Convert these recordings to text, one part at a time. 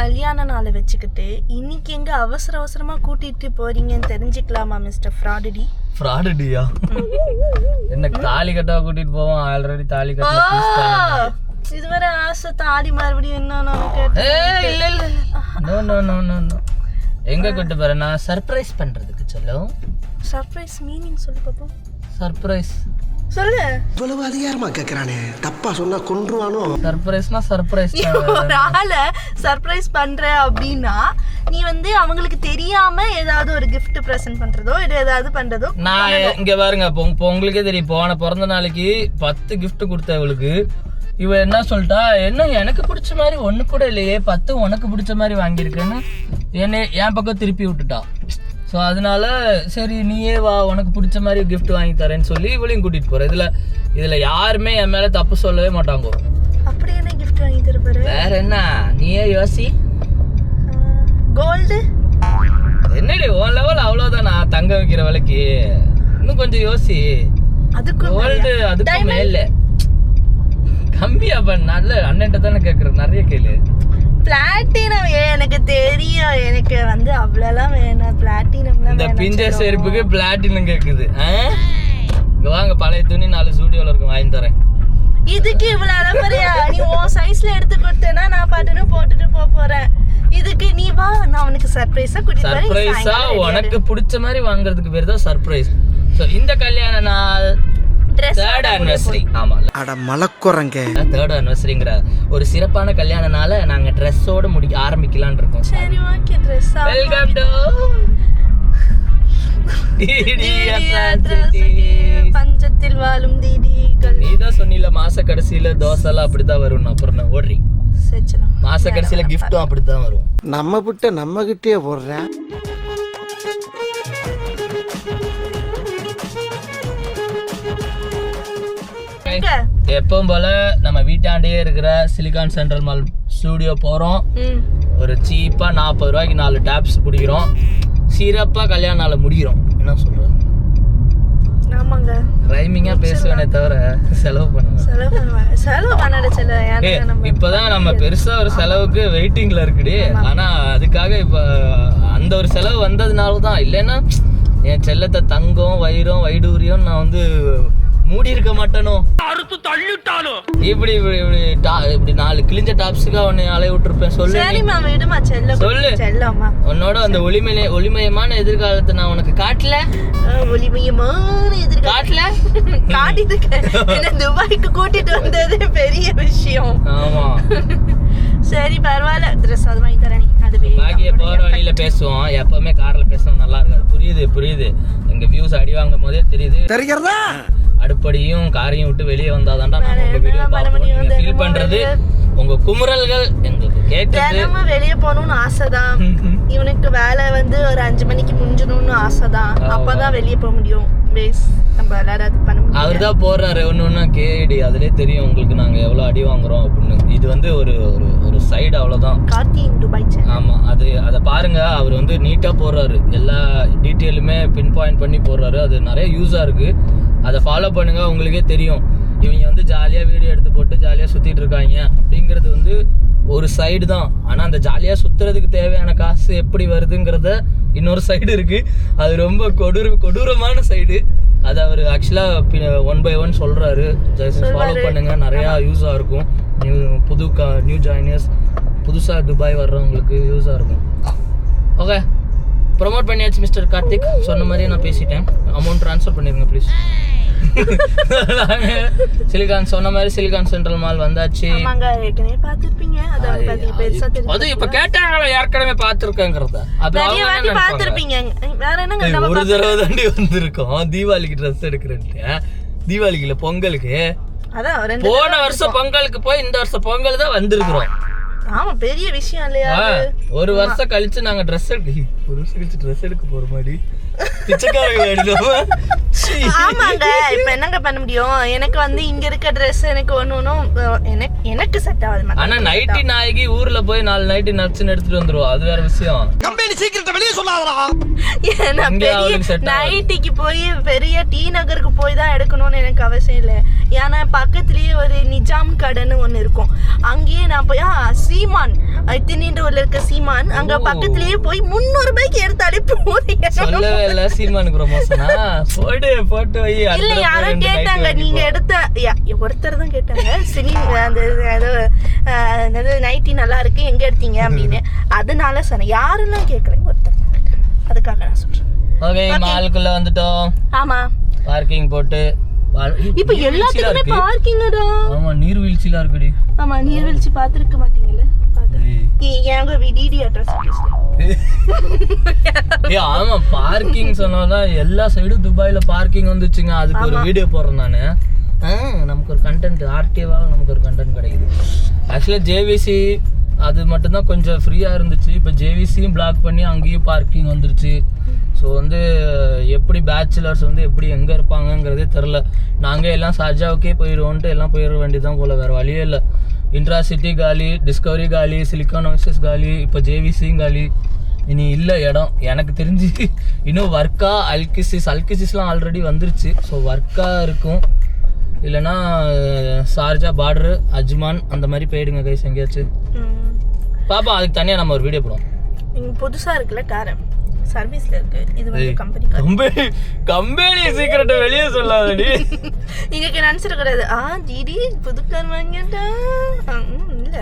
கல்யாண நாளை வச்சுக்கிட்டு இன்னைக்கு எங்க அவசர அவசரமா கூட்டிட்டு போறீங்கன்னு தெரிஞ்சுக்கலாமா மிஸ்டர் ஃப்ராடடி? ஃப்ராடுடியா? என்ன தாலி கட்டா கூட்டிட்டு போவோம் ஆல்ரெடி தாலி கட்ட இதுவரை ஆசை தாடி மறுபடியும் என்ன இல்ல இல்ல. No no no no no எங்க கூட்டு போறேன் நான் சர்ப்ரைஸ் பண்றதுக்கு சொல்லும் சர்ப்ரைஸ் மீனிங் சொல்லு பாப்போம். சர்ப்ரைஸ் சொல்லு. இவ்வளவு அதிகாரமா கேக்குறானே. தப்பா சொன்னா கொன்றுவானோ? சர்ப்ரைஸ்னா சர்ப்ரைஸ் நீ ஒரு ஆளை சர்ப்ரைஸ் பண்ற அப்படின்னா நீ வந்து அவங்களுக்கு தெரியாம ஏதாவது ஒரு gift ப்ரெசென்ட் பண்றதோ இல்ல ஏதாவது பண்றதோ நான் இங்க பாருங்க இப்போ உங்க- இப்போ உங்களுக்கே தெரியும். போன பிறந்த நாளைக்கு பத்து gift கொடுத்த இவளுக்கு இவ என்ன சொல்லிட்டா என்ன எனக்கு பிடிச்ச மாதிரி ஒண்ணு கூட இல்லையே. பத்து உனக்கு பிடிச்ச மாதிரி வாங்கியிருக்கேன்னு. என்னை என் பக்கம் திருப்பி விட்டுட்டா. ஸோ அதனால சரி நீயே வா உனக்கு பிடிச்ச மாதிரி gift வாங்கி தரேன்னு சொல்லி இவளையும் கூட்டிட்டு போறேன். இதுல இதுல யாருமே என் மேல தப்பு சொல்லவே மாட்டாங்க. அப்படி என்ன gift வாங்கி தருவாரு வேற என்ன? நீயே யோசி. கோல்டு என்னடி உன் லெவல் அவ்வளவுதானா? தங்க வைக்கிற விலைக்கு. இன்னும் கொஞ்சம் யோசி. அதுக்கு கோல்டு அதுக்கு மேல. கம்மியா பண்ண. நல்ல அண்ணன்ட்ட தானே கேக்குறேன் நிறைய கேளு. பிளாட்டினம் எனக்கு தெரியும். எனக்கு வந்து அவ்வளோலாம் வேணாம். பிளாட்டினம்லாம் இந்த பிஞ்ச செருப்புக்கு பிளாட்டினம் கேக்குது. ஆ? இங்க வாங்க பழைய துணி நாலு ஸ்டூடியோல இருக்கும். வாங்கி தரேன். இதுக்கு இவ்வளவு அலப்பறையா நீ உன் சைஸ்ல எடுத்து கொடுத்தேன்னா நான் பாட்டுன்னு போட்டுட்டு போக போறேன். இதுக்கு நீ வா நான் உனக்கு சர்ப்ரைஸா கூட்டிட்டு போறேன் நீ சர்ப்ரைஸா சாயங்காலம் ready உனக்கு பிடிச்ச மாதிரி வாங்குறதுக்கு பேர் தான் சர்ப்ரைஸ் ஸோ இந்த கல்யாண நாள் தேர்ட் ஆனிவர்சரி ஆமா. அட மலக்குறங்க தேர்ட் ஆனிவர்சரிங்கிற ஒரு சிறப்பான கல்யாண நாளை நாங்க ட்ரெஸ்ஸோட முடிக்க ஆரம்பிக்கலாம்னு இருக்கோம். சரி ஓகே ட்ரெஸ் வெல்கம் டு பஞ்சத்தில் வாழும் தீடிகள். நீ தான் சொன்னில மாச கடைசியில தோசை எல்லாம் அப்படிதான் வரும். அப்புறம் நான் ஓடுறி மாச கடைசியில கிஃப்ட்டும் அப்படித்தான் வரும். நம்ம விட்ட நம்ம கிட்டே போடுறேன் எப்பவும் போல நம்ம வீட்டாண்டே இருக்கிற சிலிகான் சென்ட்ரல் மால் ஸ்டூடியோ போறோம். ம். ஒரு சீப்பா நாற்பது ரூபாய்க்கு நாலு டேப்ஸ் பிடிக்கிறோம். சிறப்பா கல்யாண நாளை முடிக்கிறோம் என்ன சொல்ற? ஆமாங்க. ரைமிங்கா பேசுவேனே தவிர செலவு பண்ணுவேன். செலவு பண்ணுவாங்க செலவு ஏன்னா நம்ம இப்பதான் நம்ம பெருசா ஒரு செலவுக்கு வெயிட்டிங்ல இருக்குடி. ஆனா அதுக்காக இப்ப அந்த ஒரு செலவு வந்ததுனால தான். இல்லைன்னா என் செல்லத்தை தங்கம் வைரம் வைடூரியம் நான் வந்து மூடி இருக்க மாட்டேனோ? அறுத்து தள்ளிட்டாலும் இப்படி இப்படி இப்படி இப்படி நாலு கிழிஞ்ச டாப்ஸுக்கா உன்னை அலைய விட்டுருப்பேன். சொல்லு. சரிம்மா விடுமா செல்ல சொல்லு. செல்லம்மா. உன்னோட அந்த ஒளிமய ஒளிமயமான எதிர்காலத்தை நான் உனக்கு காட்டல? ஒளிமயமான எதிர்காலம் காட்டல? காட்டிட்டு என்ன துபாய்க்கு கூட்டிட்டு வந்தது பெரிய விஷயம். ஆமா. சரி பரவாயில்ல. ட்ரெஸ் அது வாங்கி தரேன் பாக்கிய வழியில பேசுவோம். எப்பவுமே கார்ல பேசணும் நல்லா இருக்காது. புரியுது புரியுது. எங்க வியூஸ் அடி வாங்கும் போதே தெரியுது. தெரிகிறதா? அடுப்படியும் காரையும் விட்டு வெளியே வந்தாதான்டா நாம உங்க வீடியோ பார்ப்போம்? நீங்க ஃபீல் பண்றது உங்க குமுறல்கள் எங்களுக்கு தினமும் வெளிய போகணும்னு ஆசைதான். இவனுக்கு வேலை வந்து ஒரு அஞ்சு மணிக்கு முடிஞ்சணும்னு ஆசைதான். ஆமா. அப்பதான் வெளிய போக முடியும். பேஸ் நம்ம எல்லாரும் அது பண்ண முடியும் அவர் தான் போடுறாரு. ஒன்று ஒன்றா கேடி அதுலயே தெரியும் உங்களுக்கு நாங்க எவ்வளவு அடி வாங்குறோம் அப்படின்னு. இது வந்து ஒரு ஒரு ஒரு சைடு அவ்வளவுதான். கார்த்தி இன் துபாய் சேனல் ஆமா அது அதை பாருங்க. அவர் வந்து நீட்டா போடுறாரு. எல்லா டீட்டெயிலுமே பின் பாயிண்ட் பண்ணி போடுறாரு. அது நிறைய யூஸா இருக்கு. அதை ஃபாலோ பண்ணுங்க உங்களுக்கே தெரியும். இவங்க வந்து ஜாலியா வீடியோ எடுத்து போட்டு ஜாலியா சுத்திட்டு இருக்காங்க. அப்படிங்கிறது வந்து ஒரு சைடு தான். ஆனா அந்த ஜாலியா சுத்துறதுக்கு தேவையான காசு எப்படி வருதுங்கிறத இன்னொரு சைடு இருக்கு. அது ரொம்ப கொடூர கொடூரமான சைடு அது அவர் ஆக்சுவலா ஒன் பை ஒன் சொல்றாரு. ஃபாலோ பண்ணுங்க. நிறைய யூஸா இருக்கும். நியூ புது நியூ ஜாயினர்ஸ் புதுசாக துபாய் வர்றவங்களுக்கு யூஸாக இருக்கும். ஓகே ப்ரொமோட் பண்ணியாச்சு மிஸ்டர் கார்த்திக். சொன்ன மாதிரியே நான் பேசிட்டேன். அமௌண்ட் ட்ரான்ஸ்ஃபர் பண்ணிருங்க ப்ளீஸ் சிலிகான் சொன்ன மாதிரி சிலிகான் சென்ட்ரல் மால் வந்தாச்சு. அது அவங்க பத்தி பெருசா தெரியும் அது இப்ப கேட்டாங்களா ஏற்கனவே நம்ம ஒரு தடவை தாண்டி வந்திருக்கோம். தீபாவளிக்கு ட்ரெஸ் எடுக்கிறேன்ட்டு. தீபாவளிக்கு இல்ல பொங்கலுக்கு போன வருஷம் பொங்கலுக்கு போய் இந்த வருஷம் பொங்கல் தான் வந்திருக்கிறோம். ஆமா பெரிய விஷயம் இல்லையா? ஒரு வருஷம் கழிச்சு நாங்க ட்ரெஸ் எடுக்க ஒரு வருஷம் கழிச்சு ட்ரெஸ் எடுக்க போற மாதிரி பிச்சைக்காரங்க அடிக்கலாமா சீ. ஆமாங்க இப்ப என்னங்க பண்ண முடியும்? எனக்கு வந்து இங்க இருக்க ட்ரெஸ் எனக்கு ஒண்ணு ஒண்ணும் எனக்கு எனக்கு செட் ஆகாது ஆனா நைட்டி நாய்க்கு ஊர்ல போய் நாலு நைட்டி நச்சுன்னு எடுத்துட்டு வந்துருவோம் அது வேற விஷயம். கம்பெனி சீக்கிரத்தை வெளியே சொல்லாதடா. இங்க பெரிய. நைட்டிக்கு போய் பெரிய டி நகருக்கு போய் தான் எடுக்கணும்னு எனக்கு அவசியம் இல்லை. ஏன்னா பக்கத்துலயே ஒரு நிஜாம் கடைன்னு ஒண்ணு இருக்கும். அங்கேயே நான் போய் சீமான். திருநீண்டூர்ல இருக்க சீமான். அங்க. பக்கத்துலயே போய் முந்நூறு ரூபாய்க்கு எடுத்தாலே இல்ல சீமானுக்கு ப்ரமோஷனா போடு போட்டு இல்ல யாரோ கேட்டாங்க வாங்கிப்போ. நீங்க எடுத்த ஒருத்தர் தான் கேட்டாங்க சினி அந்த நைட்டி நல்லா இருக்கு எங்க எடுத்தீங்க? அப்படின்னு. அதனால சொன்னேன். யாருன்னு கேக்குறேன் ஒருத்தர் தான் கேட்டாங்க. அதுக்காக நான் சொல்றேன் ஓகே. மாலுக்குள்ள வந்துட்டோம். ஆமா. பார்க்கிங் போட்டு இப்ப எல்லாத்துக்குமே இருக்கு. பார்க்கிங்கடா ஆமா நீர்வீழ்ச்சிலாம் இருக்குடி. ஆமா நீர்வீழ்ச்சி பாத்துருக்க மாட்டீங்கல்ல பாத்து ஏய். எங்க டிடி அட்ரஸ் ஏய் ஆமா பார்க்கிங் சொன்னோம்னா எல்லா சைடும் துபாயில பார்க்கிங் வந்துச்சுங்க. அதுக்கு ஒரு. வீடியோ போடுறேன் நானு. நமக்கு ஒரு கண்டென்ட் ஆர்டிவாக நமக்கு ஒரு கண்டென்ட் கிடைக்குது. ஆக்சுவலாக ஜேவிசி அது மட்டும்தான் கொஞ்சம் ஃப்ரீயாக இருந்துச்சு. இப்போ ஜேவிசியும் பிளாக் பண்ணி அங்கேயும் பார்க்கிங் வந்துருச்சு. ஸோ வந்து எப்படி பேச்சுலர்ஸ் வந்து எப்படி எங்கே இருப்பாங்கங்கிறதே தெரில நாங்கள் எல்லாம் சார்ஜாவுக்கே போயிடுவோன்ட்டு எல்லாம் போயிட வேண்டியதுதான் போல். வேறு வழியே இல்லை. இன்ட்ரா சிட்டி காலி டிஸ்கவரி காலி சிலிக்கான் ஓசஸ் காலி இப்போ ஜேவிசியும் காலி. இனி இல்லை இடம். எனக்கு தெரிஞ்சு இன்னும் ஒர்க்காக அல்கிசிஸ் அல்கிசிஸ்லாம் ஆல்ரெடி வந்துருச்சு. ஸோ ஒர்க்காக இருக்கும். இல்லைன்னா சார்ஜா ஷார்ஜா அஜ்மான் அந்த மாதிரி போயிடுங்க கைஸ் எங்கேயாச்சும். பாப்பா அதுக்கு தனியாக நம்ம ஒரு வீடியோ போடுவோம். இங்க புதுசா இருக்குல்ல கார் சர்வீஸ்ல இருக்கு. இது வந்து கம்பெனி கம்பெனி கம்பெனி சீக்கிரட்டை வெளியே சொல்லாதடி. இங்க நினைச்சிட கூடாது. ஆ டிடி புது கார் வாங்கிட்டா இல்ல.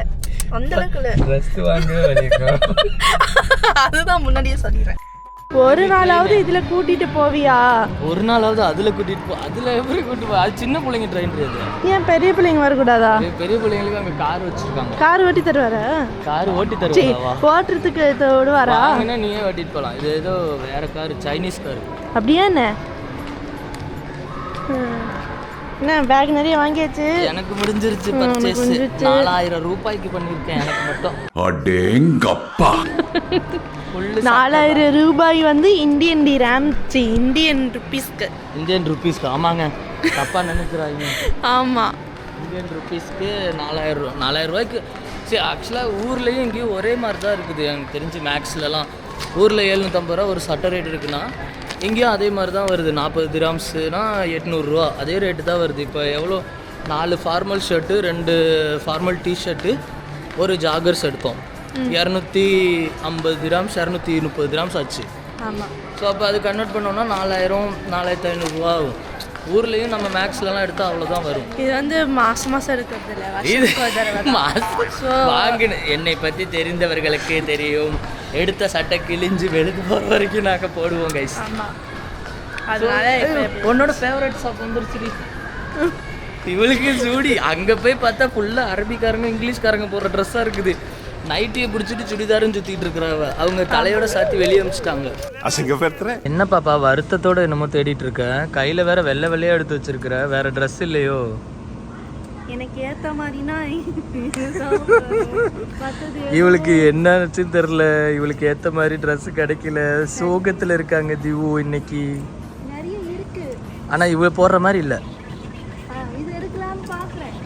அந்த அளவுக்கு இல்ல. ட்ரெஸ் வாங்க அதுதான் முன்னாடியே சொல்லிடுறேன். ஒரு நாளாவது இதுல கூட்டிட்டு போவியா? ஒரு நாளாவது அதில் கூட்டிட்டு போ அதில் எப்படி கூட்டிட்டு போ? அது சின்ன பிள்ளைங்க ட்ரெயின் அது ஏன் பெரிய பிள்ளைங்க வரக்கூடாதா? பெரிய பிள்ளைங்களுக்கு அங்கே கார் வச்சிருக்காங்க. கார் ஓட்டி தருவாரா? கார் ஓட்டி வா. ஓட்டுறதுக்கு இது விடுவாரா? நீயே ஓட்டிட்டு போகலாம் இது ஏதோ வேற கார் சைனீஸ் கார் அப்படியா என்ன. என்ன பேக் நிறைய வாங்கியாச்சு? எனக்கு முடிஞ்சிருச்சு பர்ச்சேஸ். நாலாயிரம் ரூபாய்க்கு பண்ணியிருக்கேன் எனக்கு மட்டும். அடேங்கப்பா. நாலாயிரம் ரூபாய் வந்து இந்தியன் டி ரேம் சி இந்தியன் ருபீஸ்க்கு இந்தியன் ருபீஸ்க்கு ஆமாங்க. தப்பா நினைக்கிறாங்க. ஆமா. இந்தியன் ருபீஸ்க்கு நாலாயிரம் ரூபா நாலாயிரம் ரூபாய்க்கு. சரி ஆக்சுவலாக ஊர்லேயும் இங்கேயும் ஒரே மாதிரி தான் இருக்குது. எனக்கு தெரிஞ்சு மேக்ஸ்லலாம் ஊரில் எழுநூற்றம்பது ரூபா ஒரு சட்டை ரேட் இருக்குன்னா இங்கேயும் அதே மாதிரி தான் வருது. நாற்பது திராம்ஸ்னா எட்நூறுரூவா அதே ரேட்டு தான் வருது. இப்போ எவ்வளோ? நாலு ஃபார்மல் ஷர்ட்டு ரெண்டு ஃபார்மல் டிஷர்ட்டு ஒரு ஜாகர்ஸ் எடுத்தோம். இரநூத்தி ஐம்பது திராம்ஸ் இரநூத்தி முப்பது திராம்ஸ் ஆச்சு. ஸோ அப்போ அது கன்வெர்ட் பண்ணோம்னா நாலாயிரம் நாலாயிரத்தி ஐநூறுரூவா ஆகும். ஊர்லேயும் நம்ம மேக்ஸ்லலாம் எடுத்தால் அவ்வளோதான் வரும். இது வந்து மாசம் மாசம் எடுக்கிறது இல்ல இது. மாசம் வாங்கின என்னை பற்றி தெரிந்தவர்களுக்கு தெரியும். எடுத்த சட்டை கிழிஞ்சு வெளுத்து போகிற வரைக்கும் நாங்கள் போடுவோம் கைஸ் ஆமா. அதனால உன்னோட ஃபேவரட் ஷாப் வந்துருச்சுடி. இவளுக்கு சூடி. அங்கே போய் பார்த்தா ஃபுல்லாக அரபிக்காரங்க இங்கிலீஷ்காரங்க போடுற ட்ரெஸ்ஸாக இருக்குது. நைட்டியை பிடிச்சிட்டு சுடிதாரும் சுற்றிட்டு இருக்கிறாங்க அவங்க தலையோட சாத்தி வெளியே அமிச்சிட்டாங்க. அசிங்கப்படுத்துற? என்ன பாப்பா வருத்தத்தோட என்னமோ தேடிட்டு இருக்க? கையில வேற வெள்ளை வெள்ளையா எடுத்து வச்சிருக்கிற? வேற ட்ரெஸ் இல்லையோ? எனக்கு ஏத்த மாதிரினா இவளுக்கு என்னச்சு தெரியல. இவளுக்கு ஏத்த மாதிரி ட்ரெஸ் கிடைக்கல. சோகத்துல இருக்காங்க திவு இன்னைக்கு. நிறைய இருக்கு. ஆனா இவ போடுற மாதிரி இல்ல. இது எடுக்கலாம்னு பாக்குறேன்.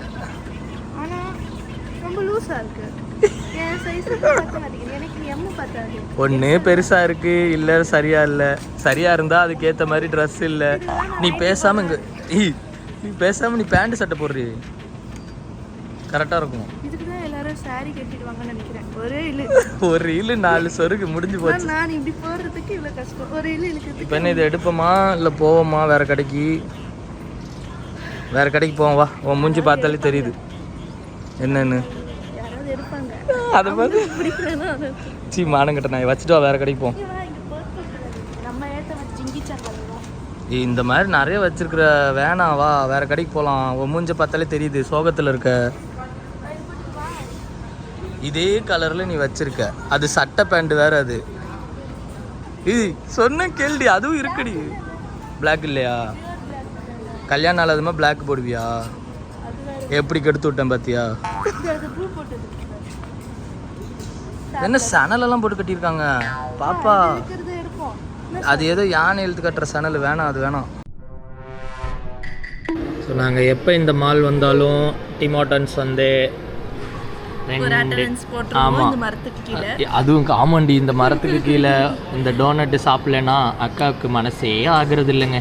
ஆனா ரொம்ப லூஸா இருக்கு. ஒண்ணு பெருசா இருக்கு. இல்ல சரியா இல்ல. சரியா இருந்தா அதுக்கு ஏத்த மாதிரி ட்ரெஸ் இல்ல. நீ பேசாம இங்க நீ பேசாம நீ பேண்ட் சட்டை போடுறீ கரெக்டா இருக்கும். இதுக்கு தான் எல்லாரும் saree கட்டிடுவாங்கன்னு நினைக்கிறேன். ஒரே இழு. ஒரு இழு நாலு சொருக்கு முடிஞ்சு போச்சு. ஆனா நான் இப்படி போடுறதுக்கு இவ்வளவு கஷ்டம். ஒரு இழு இழுக்கிறதுக்கு இப்போ என்ன இதை எடுப்போமா இல்லை போவோமா? வேற கடைக்கு. வேற கடைக்கு போவோம் வா. உன் மூஞ்சி பார்த்தாலே தெரியுது. என்னன்னு? அதை பார்த்து சீ மானங்கிட்ட நான் வச்சுட்டு வா வேற கடைக்கு போவோம் இந்த மாதிரி நிறைய வச்சிருக்கிற வேணாம் வா. வேற கடைக்கு போகலாம் உன் மூஞ்சி பார்த்தாலே தெரியுது சோகத்தில் இருக்க. இதே கலரில் நீ வச்சிருக்க. அது சட்டை பேண்ட் வேற அது. இது சொன்ன கேள்வி அதுவும் இருக்குடி. பிளாக் இல்லையா? கல்யாணம் நாள் பிளாக் போடுவியா? எப்படி கெடுத்து விட்டேன் பாத்தியா? என்ன சணல் போட்டு கட்டியிருக்காங்க? பாப்பா. அது ஏதோ யானை எழுத்து கட்டுற சணல் வேணாம் அது வேணாம். ஸோ நாங்கள் எப்போ இந்த மால் வந்தாலும் டிமாட்டன்ஸ் வந்து அதுவும் காமண்டி இந்த மரத்துக்கு கீழே இந்த டோனட்டு சாப்பிடலன்னா அக்காவுக்கு மனசே ஆகுறது இல்லைங்க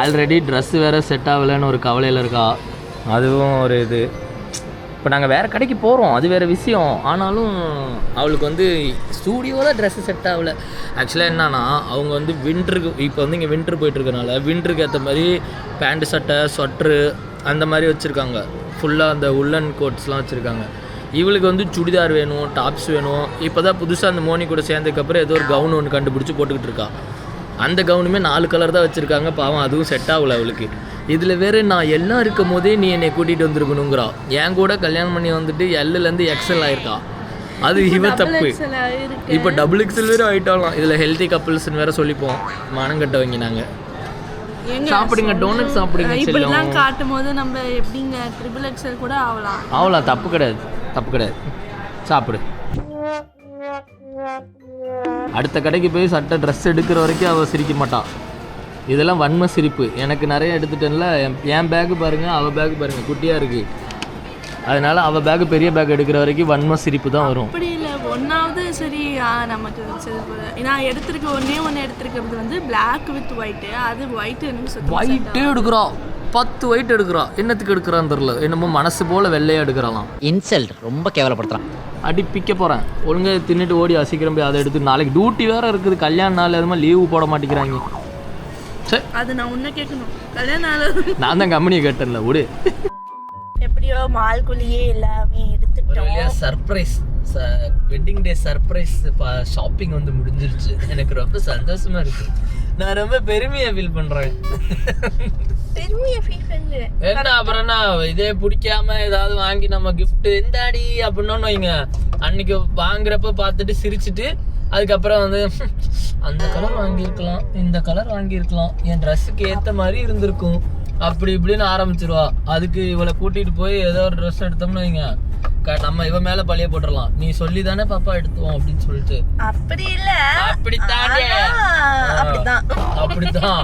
ஆல்ரெடி ட்ரெஸ் வேறு செட் ஆகலைன்னு ஒரு கவலையில் இருக்கா. அதுவும் ஒரு இது. இப்போ நாங்கள் வேறு கடைக்கு போகிறோம் அது வேறு விஷயம். ஆனாலும் அவளுக்கு வந்து ஸ்டூடியோவில் ட்ரெஸ்ஸு செட் ஆகலை. ஆக்சுவலாக என்னன்னா அவங்க வந்து வின்டருக்கு இப்போ வந்து இங்கே வின்டர் போயிட்டுருக்கனால வின்டருக்கு ஏற்ற மாதிரி பேண்ட் சட்டை ஸ்வெட்ரு அந்த மாதிரி வச்சுருக்காங்க. ஃபுல்லாக அந்த உள்ளன் கோட்ஸ்லாம் வச்சுருக்காங்க. இவளுக்கு வந்து சுடிதார் வேணும் டாப்ஸ் வேணும். இப்போ தான் புதுசாக அந்த மோனி கூட சேர்ந்ததுக்கப்புறம் ஏதோ ஒரு கவுன் ஒன்று கண்டுபிடிச்சி போட்டுக்கிட்டு இருக்கா. அந்த கவுனுமே நாலு கலர் தான் வச்சுருக்காங்க. பாவம் அதுவும் செட் ஆகல அவளுக்கு. இதில் வேறு நான் எல்லாம் இருக்கும் போதே நீ என்னை கூட்டிகிட்டு வந்திருக்கணுங்கிறா. என் கூட கல்யாணம் பண்ணி வந்துட்டு எல்லுலேருந்து எக்ஸல் ஆயிருக்கா. அது இவ தப்பு. இப்போ டபுள் எக்ஸல் வேறு ஆகிட்டாலாம் இதில் ஹெல்த்தி கப்புள்ஸ்னு வேற சொல்லிப்போம். மனம் கட்டவங்க நாங்கள் சாப்பிடுங்க டோனட் சாப்பிடுங்க இப்படிலாம் காட்டும் போது நம்ம எப்படிங்க ட்ரிபிள் எக்ஸல் கூட ஆகலாம் அவ்வளோ தப்பு கிடையாது. தப்பு கிடையாது. சாப்பிடு. அடுத்த கடைக்கு போய் சட்டை ட்ரெஸ் எடுக்கிற வரைக்கும் அவள் சிரிக்க மாட்டான் இதெல்லாம் வன்ம சிரிப்பு. எனக்கு நிறைய எடுத்துட்டேன்ல. என் பேக்கு பாருங்க அவள் பேக்கு பாருங்க. குட்டியாக இருக்கு. அதனால அவள் பேக்கு பெரிய பேக் எடுக்கிற வரைக்கும் வன்ம சிரிப்பு தான் வரும். அப்படி இல்லை. ஒன்றாவது சரி நமக்கு. நான் எடுத்திருக்க ஒன்றே ஒன்று எடுத்திருக்கிறது வந்து Black வித் ஒயிட்டு அது ஒயிட் எனக்கு சுத்தமா set ஒயிட்டே எடுக்கிறா. பத்து ஒயிட் எடுக்கிறா என்னத்துக்கு எடுக்கிறான்னு தெரில என்னமோ மனசு போல் வெள்ளையாக எடுக்கிறாளாம். இன்சல்ட் ரொம்ப கேவலப்படுத்துறான். அடி பிக்க போகிறேன் ஒழுங்காக தின்னுட்டு ஓடி அசிக்கிறேன் போய் அதை எடுத்து நாளைக்கு டியூட்டி வேறு இருக்குது. கல்யாண நாள் அது மாதிரி லீவு போட மாட்டேங்கிறாங்க. சரி அது நான் உன்ன கேட்கணும். கல்யாணம் ஆனது நான் தான் கம்பெனியை கேட்டேன்ல விடு எப்படியோ மால்குள்ளேயே எல்லாமே எடுத்துட்டோம் surprise wedding day surprise shopping வந்து முடிஞ்சிருச்சு. எனக்கு ரொம்ப சந்தோஷமா இருக்கு. நான் ரொம்ப பெருமையா ஃபீல் பண்றேன். என்ன அப்புறம் என்ன இதே பிடிக்காம ஏதாவது வாங்கி நம்ம gift இந்தாடி அப்படின்னு வைங்க. அன்னைக்கு வாங்குறப்ப பார்த்துட்டு சிரிச்சிட்டு அதுக்கப்புறம் வந்து அந்த கலர் வாங்கியிருக்கலாம் இந்த கலர் வாங்கியிருக்கலாம். என் ட்ரெஸ்ஸுக்கு ஏத்த மாதிரி இருந்திருக்கும். அப்படி இப்படின்னு ஆரம்பிச்சிருவா. அதுக்கு இவளை கூட்டிட்டு போய் ஏதோ ஒரு ட்ரெஸ் எடுத்தோம்னு வைங்க. நம்ம இவ மேல பழிய போட்டுடலாம் நீ சொல்லி தானே பாப்பா எடுத்துவோம் அப்படின்னு சொல்லிட்டு. அப்படி இல்ல. அப்படித்தானே? அப்படிதான்.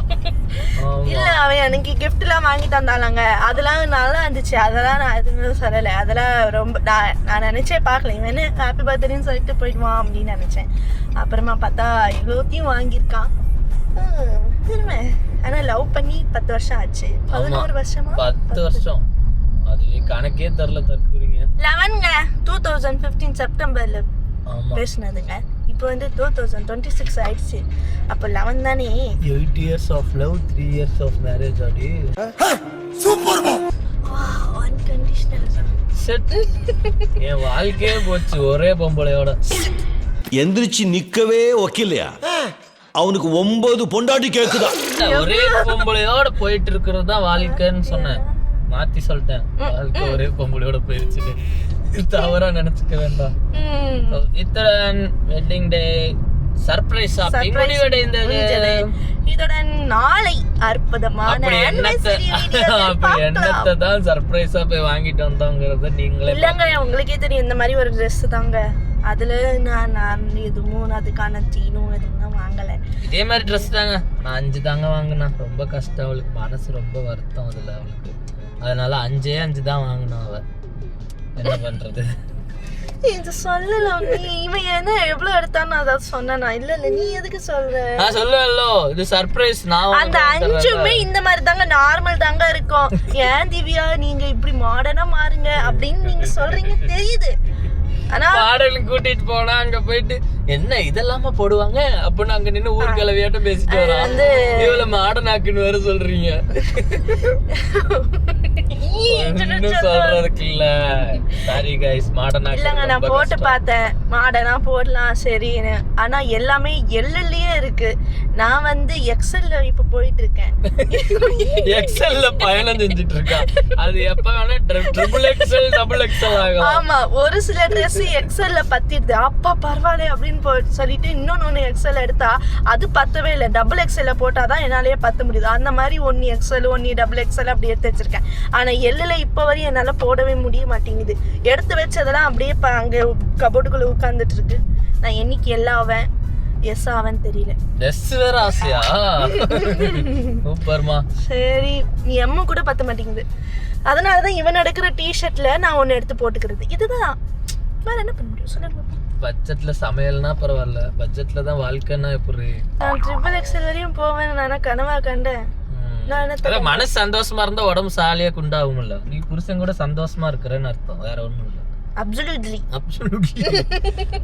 இல்ல அவன் எனக்கு gift எல்லாம் வாங்கி தந்தாளாங்க அதெல்லாம் நல்லா இருந்துச்சு. அதெல்லாம் நான் எதுவுமே சொல்லலை. அதெல்லாம் ரொம்ப நான் நான் நினைச்சே பார்க்கல. இவன் ஹாப்பி பர்த்டேன்னு சொல்லிட்டு போயிடுவான் அப்படின்னு நினைச்சேன். அப்புறமா பார்த்தா இவ்வளோத்தையும் வாங்கியிருக்கான். திரும்ப. ஆனா லவ் பண்ணி பத்து வருஷம் ஆச்சு. பதினோரு வருஷமா? பத்து வருஷம். அதுவே கணக்கே தெரில தற்கூறிங்க. லெவன்ங்க டூ தௌசண்ட் ஃபிஃப்டீன் செப்டம்பர்ல ஆமா. பேசினதுங்க. இப்போ வந்து டூ தௌசண்ட் டுவெண்ட்டி சிக்ஸ் ஆயிடுச்சு. அப்போ லெவன் தானே? Eight years of love three years of marriage ஆடி செட் என் வாழ்க்கையே போச்சு ஒரே பொம்பளையோட. எந்திரிச்சு நிக்கவே ஒக்கில்லையா அவனுக்கு ஒன்பது பொண்டாட்டி கேக்குதா? ஒரே பொம்பளையோட போயிட்டு இருக்கிறது தான் வாழ்க்கைன்னு சொன்னேன். மாத்தி சொல்லிட்டேன். வாழ்க்கை ஒரே பொம்பளையோட போயிருச்சு. தவறா நினைச்சுக்க வேண்டாம். இத்துடன் வெட்டிங் டே சர்ப்ரைஸ் ஷாப்பிங் முடிவடைந்தது. இதுடன் நாளை அற்புதமான பார்க்கலாம். தான் சர்ப்ரைஸா போய் வாங்கிட்டு வந்தோங்கிறத நீங்களே இல்லைங்க உங்களுக்கே தெரியும். இந்த மாதிரி ஒரு Dress தாங்க. அதுல நான் நான் எதுவும் அதுக்கான தீனும் எதுவும் வாங்கல. இதே மாதிரி ட்ரெஸ் தாங்க. நான் அஞ்சு தாங்க வாங்கினேன். ரொம்ப கஷ்டம் அவளுக்கு. மனசு ரொம்ப வருத்தம் அதுல அவளுக்கு. அதனால அஞ்சே அஞ்சு தான் வாங்கினான் அவ. என்ன பண்றது? இது சொல்லல நீ இவன் என்ன எவ்வளவு எடுத்தான்னு அதான் சொன்னா இல்ல இல்ல நீ எதுக்கு சொல்ற? நான் சொல்லுவேன்லோ. இது சர்ப்ரைஸ் நான் அந்த அஞ்சுமே. இந்த மாதிரி தாங்க நார்மல் தாங்க இருக்கும். ஏன் திவ்யா நீங்க இப்படி மாடர்னா மாறுங்க அப்படின்னு நீங்க சொல்றீங்க தெரியுது. பாடலுக்கு கூட்டிட்டு போனா அங்க போயிட்டு என்ன இதெல்லாம போடுவாங்க? அப்படின்னு அங்க நின்னு ஊர் கிளவியாட்டம் பேசிட்டு வரா வந்து- இவ்வளவு மாடனாக்குன்னு வேற சொல்றீங்க. ஒண்ணும் சொல்றதுக்கு இல்ல சாரி கைஸ் மாடனாக்கு இல்லங்க நான் போட்டு பார்த்தேன். மாடர்னா போடலாம் சரின்னு. ஆனா எல்லாமே எல்லுலயே இருக்கு. நான் வந்து எக்ஸல்ல இப்ப போயிட்டு இருக்கேன் எக்ஸல்ல பயணம் செஞ்சுட்டு இருக்கா அது எப்ப வேணா ட்ரிபிள் எக்ஸல் டபுள் எக்ஸல் ஆகும் ஆமா ஒரு சில Dress எக்ஸல்ல பத்திடுது. அப்பா பரவாயில்ல அப்படின்னு போ சொல்லிட்டு இன்னொன்னு எக்ஸல் எடுத்தா அது பத்தவே இல்லை. டபுள் எக்ஸல்ல போட்டாதான் என்னாலயே பத்த முடியுது. அந்த மாதிரி ஒன்னு எக்ஸல் ஒன்னு டபுள் எக்ஸல் அப்படி எடுத்து வச்சிருக்கேன். ஆனா எல்லுல இப்போ வரையும் என்னால போடவே முடிய மாட்டேங்குது. எடுத்து வச்சதெல்லாம் அப்படியே ப- அங்க கபோர்டுக்குள்ள உட்கார்ந்துட்டு இருக்கு நான் என்னைக்கு எல்லாவேன் எஸ் ஆவன்னு தெரியல. எஸ் வேற ஆசையா? சூப்பர்மா. சரி நீ எம்மு கூட பத்த மாட்டேங்குது. அதனால தான் இவன் எடுக்கிற டிஷர்ட்ல நான் ஒன்று எடுத்து போட்டுக்கிறது. இதுதான். வேற என்ன பண்ண முடியும்? சொல்லுங்க. பட்ஜெட்ல சமையல்னா பரவாயில்ல. பட்ஜெட்ல தான் வாழ்க்கைன்னா எப்படி? நான் ட்ரிபிள் எக்ஸல் வரையும் போவேன். நான் கனவா கண்டேன். நான் மனசு சந்தோஷமா இருந்தா உடம்பு சாலியா குண்டாகும்ல நீ புருஷன் கூட சந்தோஷமா இருக்கிறேன்னு அர்த்தம் வேற ஒண்ணும் இல்ல அப்சல்யூட்லி அப்சல்யூட்லி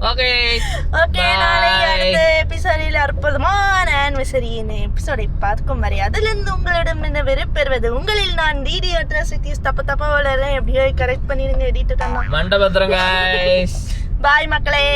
ஓகே ஓகே நாளை அடுத்த எபிசோடில் அற்புதமான ஆனிவர்சரியின் எபிசோடை பார்க்கும் வரை அதிலிருந்து உங்களிடம் என்ன வெறுப்பெறுவது உங்களில் நான் டிடி அட்ராசிட்டிஸ் தப்பு தப்பா வளர எப்படியோ கரெக்ட் பண்ணிடுங்க எடிட்டர் மண்டபத்திரம் guys. பாய் மக்களே